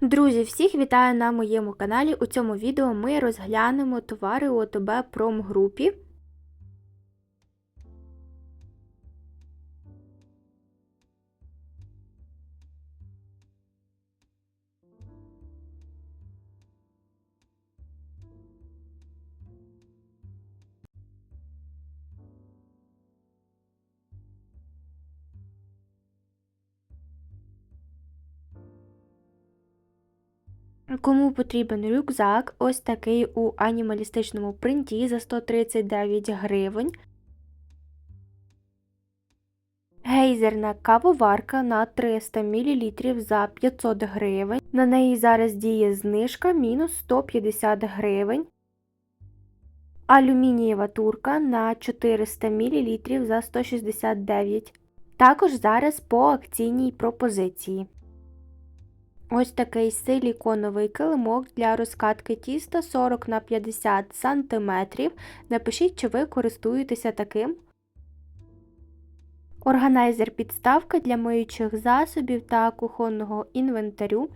Друзі, всіх вітаю на моєму каналі. У цьому відео ми розглянемо товари у ОТБ промгрупі. Кому потрібен рюкзак, ось такий у анімалістичному принті за 139 гривень. Гейзерна кавоварка на 300 мл за 500 гривень. На неї зараз діє знижка мінус 150 гривень. Алюмінієва турка на 400 мл за 169 Також зараз по акційній пропозиції. Ось такий силіконовий килимок для розкатки тіста 40 на 50 см. Напишіть, чи ви користуєтеся таким. Органайзер підставка для миючих засобів та кухонного інвентарю.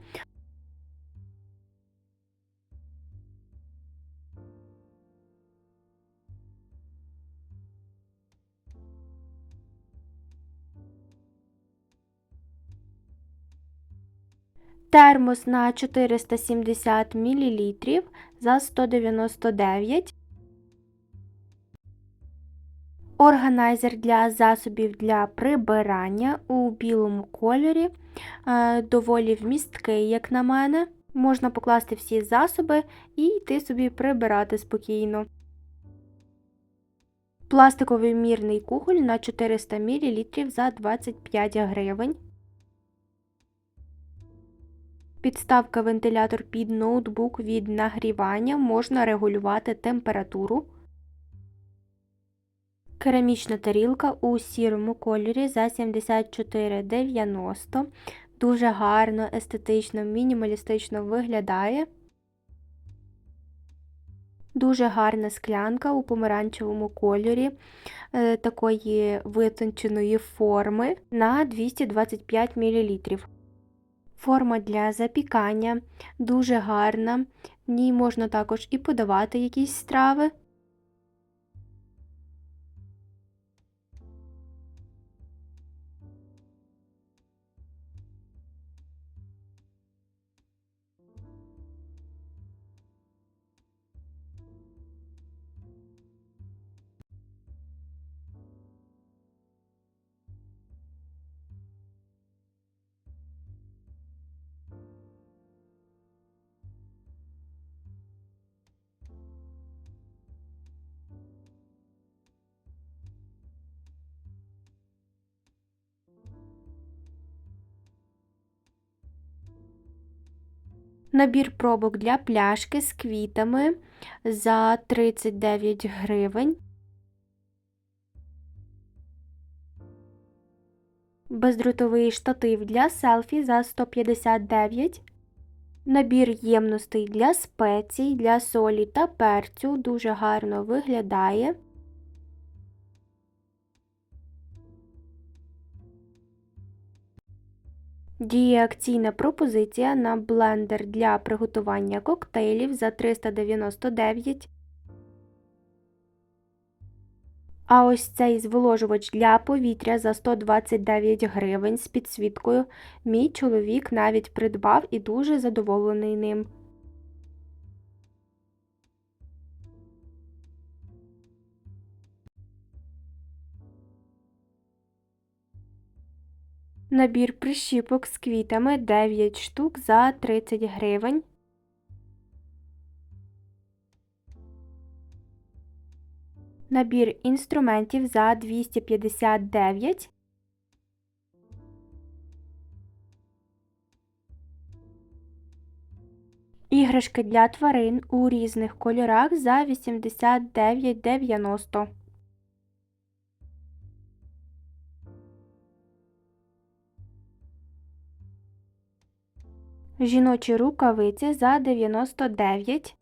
Термос на 470 мл за 199 Органайзер для засобів для прибирання у білому кольорі. Е, доволі вмісткий, як на мене. Можна покласти всі засоби і йти собі прибирати спокійно. Пластиковий мірний кухоль на 400 мл за 25 гривень. Підставка вентилятор під ноутбук від нагрівання можна регулювати температуру. Керамічна тарілка у сірому кольорі за 74,90. Дуже гарно, естетично, мінімалістично виглядає. Дуже гарна склянка у помаранчевому кольорі е, такої витонченої форми на 225 мл. Форма для запікання дуже гарна, в ній можна також і подавати якісь страви. Набір пробок для пляшки з квітами за 39 гривень. Бездротовий штатив для селфі за 159 Набір ємностей для спецій, для солі та перцю дуже гарно виглядає. Діє акційна пропозиція на блендер для приготування коктейлів за 399. А ось цей зволожувач для повітря за 129 гривень з підсвіткою. Мій чоловік навіть придбав і дуже задоволений ним. Набір прищіпок з квітами 9 штук за 30 гривень. Набір інструментів за 259. Іграшки для тварин у різних кольорах за 89,90. Жіночі рукавиці за 99.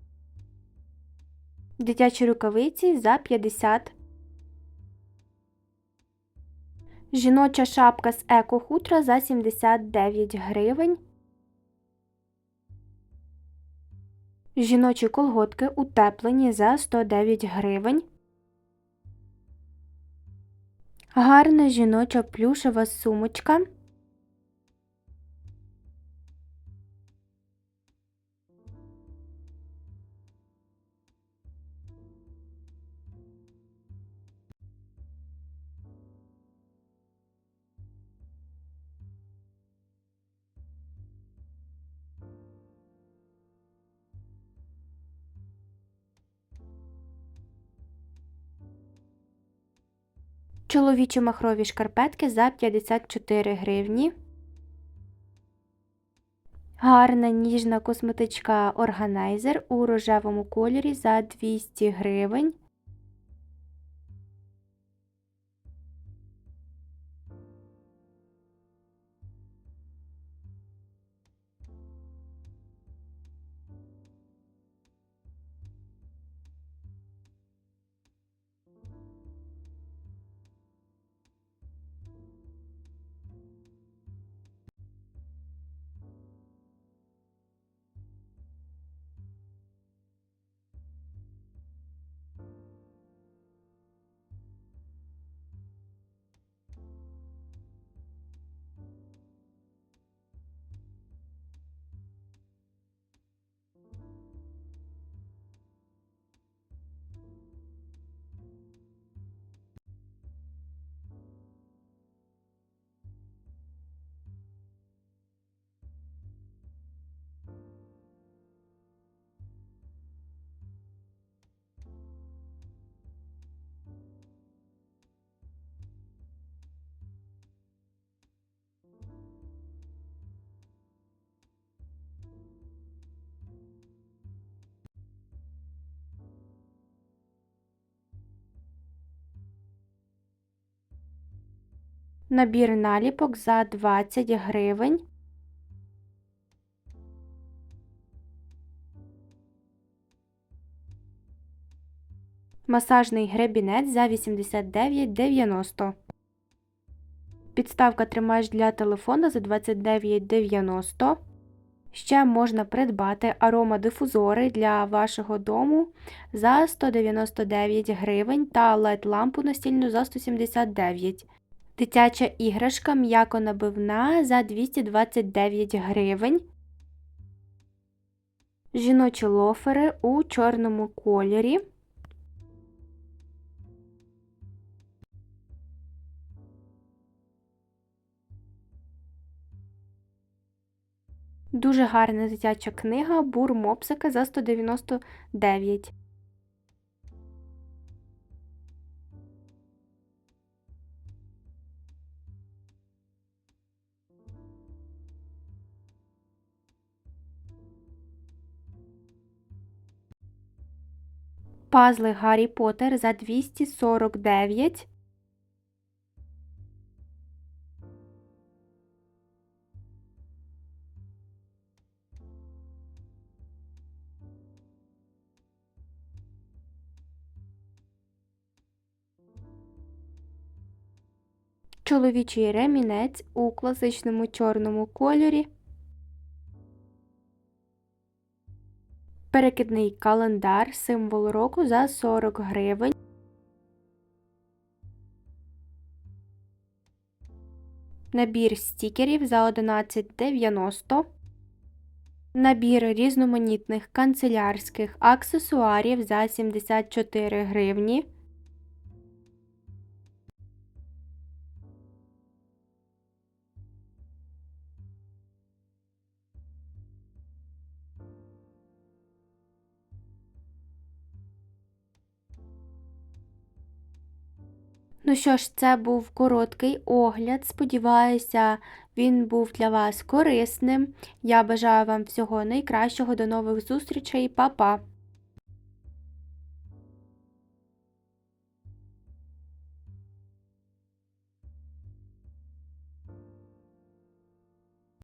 Дитячі рукавиці за 50. Жіноча шапка з еко-хутра за 79 гривень. Жіночі колготки утеплені за 109 гривень. Гарна жіноча плюшева сумочка. Чоловічі махрові шкарпетки за 54 гривні. Гарна ніжна косметичка органайзер у рожевому кольорі за 200 гривень. Набір наліпок за 20 гривень. Масажний гребінець за 89,90. Підставка тримач для телефона за 29,90. Ще можна придбати аромадифузори для вашого дому за 199 гривень та LED-лампу настільну за 179 Дитяча іграшка м'яко набивна за 229 гривень. Жіночі лофери у чорному кольорі. Дуже гарна дитяча книга Бур Мопсика за 199. Пазли Гаррі Поттер за 249. Чоловічий ремінець у класичному чорному кольорі. Перекидний календар, символ року за 40 гривень. Набір стікерів за 11,90. Набір різноманітних канцелярських аксесуарів за 74 гривні. Ну що ж, це був короткий огляд. Сподіваюся, він був для вас корисним. Я бажаю вам всього найкращого. До нових зустрічей, Па-па!